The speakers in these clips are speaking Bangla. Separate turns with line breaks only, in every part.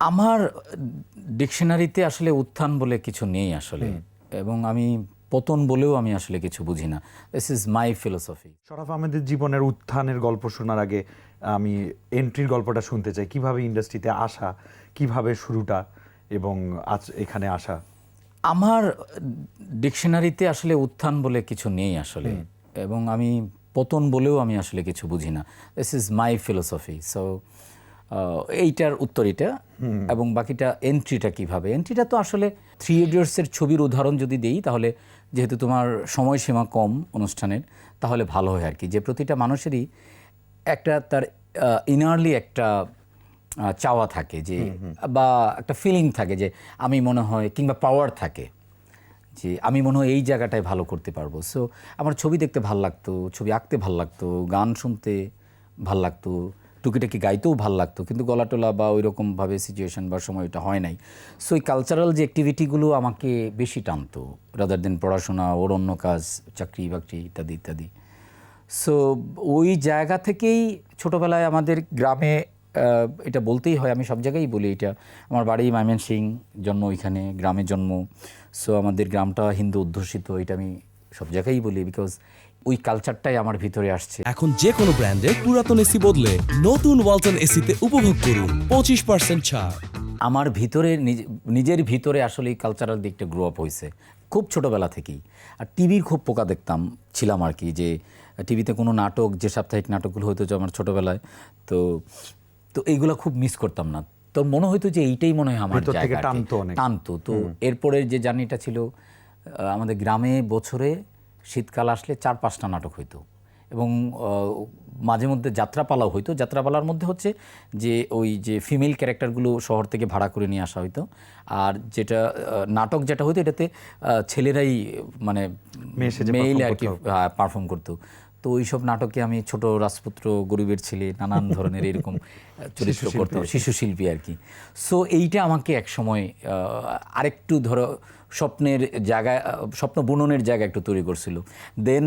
আমার ডিকশনারিতে আসলে উত্থান বলে কিছু নেই আসলে। এবং আমি পতন বলেও আমি আসলে কিছু বুঝি না। This is my philosophy
Sharaf আহমেদের জীবনের উত্থানের গল্প শোনার আগে আমি এন্ট্রির গল্পটা শুনতে চাই। কীভাবে ইন্ডাস্ট্রিতে আসা কীভাবে শুরুটা এবং আজ এখানে আসা?
আমার ডিকশনারিতে আসলে উত্থান বলে কিছু নেই আসলে। এবং আমি পতন বলেও আমি আসলে কিছু বুঝি না। This is my philosophy so এইটার উত্তর এটা। এবং বাকিটা এন্ট্রিটা কীভাবে? এন্ট্রিটা তো আসলে থ্রি ইডিয়টসের ছবির উদাহরণ যদি দিই তাহলে যেহেতু তোমার সময়সীমা কম অনুষ্ঠানের তাহলে ভালো হয় আর কি যে প্রতিটা মানুষেরই একটা তার ইনারলি একটা চাওয়া থাকে যে বা একটা ফিলিং থাকে যে আমি মনে হয় কিংবা পাওয়ার থাকে যে আমি মনে হয় এই জায়গাটায় ভালো করতে পারব। সো আমার ছবি দেখতে ভালো লাগতো ছবি আঁকতে ভালো লাগতো গান শুনতে ভালো লাগতো টুকিটাকি গাইতেও ভালো লাগতো, কিন্তু গলা গলাটোলা বা ওই রকমভাবে সিচুয়েশন বা সময় ওটা হয় নাই। সো এই কালচারাল যে অ্যাক্টিভিটিগুলো আমাকে বেশি টানতো রাদার দেন পড়াশোনা ওর অন্য কাজ, চাকরি বাকরি ইত্যাদি ইত্যাদি। সো ওই জায়গা থেকেই ছোটোবেলায় আমাদের গ্রামে এটা বলতেই হয়, আমি সব জায়গায় বলি এটা। আমার বাড়ি ময়মনসিং, জন্ম ওইখানে, গ্রামে জন্ম। সো আমাদের গ্রামটা হিন্দু অধ্যুষিত এটা আমি সব জায়গায় বলি বিকজ ওই কালচারটাই আমার ভিতরে আসছে।
এখন যে কোনো ব্র্যান্ডের পুরাতন এসি বদলে নতুন ওয়ালটন এসিতে উপভোগ করুন পঁচিশ পার্সেন্ট ছাড়।
আমার ভিতরে নিজ- নিজের ভিতরে আসলে এই কালচারাল দিকটা গ্রো আপ হয়েছে। খুব ছোটোবেলা থেকেই। আর টিভির খুব পোকা দেখতাম ছিলাম আর কি যে টিভিতে কোনো নাটক যে সাপ্তাহিক নাটকগুলো হতো যে আমার ছোটোবেলায় তো তো এইগুলো খুব মিস করতাম না। তো মনে হতো যে এইটাই মনে হয় আমার
টানতো
টানতো। তো এরপরের যে জার্নিটা ছিল আমাদের গ্রামে বছরে শীতকাল আসলে চার পাঁচটা নাটক হইতো। এবং মাঝে মধ্যে যাত্রাপালাও হইতো। যাত্রাপালার মধ্যে হচ্ছে যে ওই যে ফিমেল ক্যারেক্টারগুলো শহর থেকে ভাড়া করে নিয়ে আসা হইতো। আর যেটা নাটক যেটা হইতো এটাতে ছেলেরাই মানে
মেয়ে
আর কি পারফর্ম করতো। তো ওইসব নাটকে আমি ছোট রাজপুত্র গরিবের ছেলে নানান ধরনের এরকম চরিত্র করতাম শিশু শিল্পী আর কি। সো এইটা আমাকে এক সময় আরেকটু ধরো স্বপ্নের জায়গা স্বপ্ন বুননের জায়গা একটু তৈরি করছিল। দেন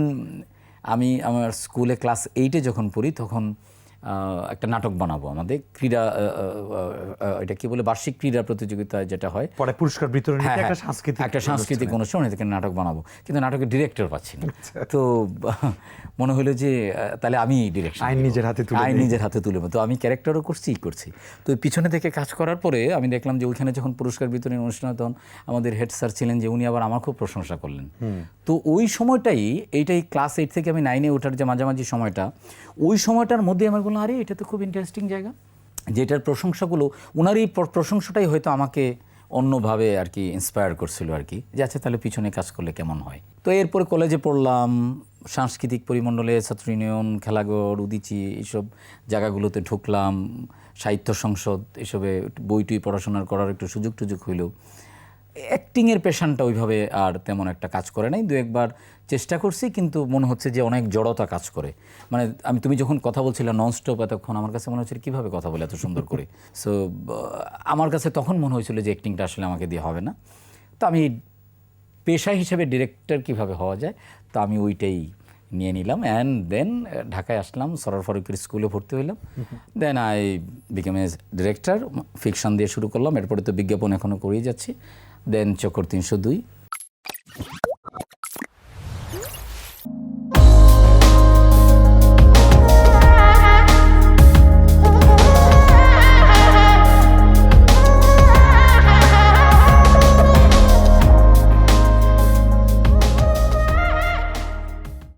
আমি আমার স্কুলে ক্লাস এইটে যখন পড়ি তখন একটা নাটক বানাবো আমাদের। ক্রীড়া এটা কি বলে? বার্ষিক ক্রীড়া প্রতিযোগিতা যেটা হয়।
পরে পুরস্কার বিতরণ
হ্যাঁ,
একটা
হ্যাঁ,
সাংস্কৃতিক
একটা সাংস্কৃতিক অনুষ্ঠান থেকে নাটক বানাবো। কিন্তু নাটকের ডিরেক্টর পাচ্ছি না।
আচ্ছা।
তো মনে হলো যে তাহলে আমি ডিরেকশন
আইন নিজের হাতে তুলে
আইন নিজের হাতে তুলে তো আমি ক্যারেক্টারও করছি ই করছি। তো পিছনে থেকে কাজ করার পরে আমি দেখলাম যে ওইখানে যখন পুরস্কার বিতরণী অনুষ্ঠান তখন আমাদের হেড স্যার ছিলেন যে উনি আবার আমার খুব প্রশংসা করলেন। তো ওই সময়টাই এইটাই ক্লাস এইট থেকে আমি নাইনে ওঠার যে মাঝামাঝি সময়টা ওই সময়টার মধ্যে আমার আরে এটা তো খুব ইন্টারেস্টিং জায়গা। যেটার প্রশংসাগুলো ওনার এই প্রশংসাটাই হয়তো আমাকে অন্যভাবে আর কি ইন্সপায়ার করছিল আর কি, যে আচ্ছা তাহলে পিছনে কাজ করলে কেমন হয়? তো এরপরে কলেজে পড়লাম, সাংস্কৃতিক পরিমণ্ডলে, ছাত্র ইউনিয়ন, খেলাঘর, উদিচি, এইসব জায়গাগুলোতে ঢুকলাম, সাহিত্য সংসদ, এসবে বই টুই পড়াশোনার করার একটু সুযোগ টুযোগ হইল। অ্যাক্টিংয়ের পেশানটা ওইভাবে আর তেমন একটা কাজ করে নাই। দু একবার চেষ্টা করছি কিন্তু মনে হচ্ছে যে অনেক জড়তা কাজ করে। মানে আমি তুমি যখন কথা বলছিলে ননস্টপ এতক্ষণ আমার কাছে মনে হচ্ছিল কীভাবে কথা বলে এত সুন্দর করে? সো আমার কাছে তখন মনে হয়েছিল যে অ্যাক্টিংটা আসলে আমাকে দিয়ে হবে না। তো আমি পেশা হিসেবে ডিরেক্টর কীভাবে হওয়া যায় তো আমি ওইটাই নিয়ে নিলাম। অ্যান্ড দেন ঢাকায় আসলাম সরার ফারুকের স্কুলে ভর্তি হইলাম। Then I became a director fiction দিয়ে শুরু করলাম। এরপরে তো বিজ্ঞাপন এখনও করেই যাচ্ছি। দেন চকর তিনশো দুই।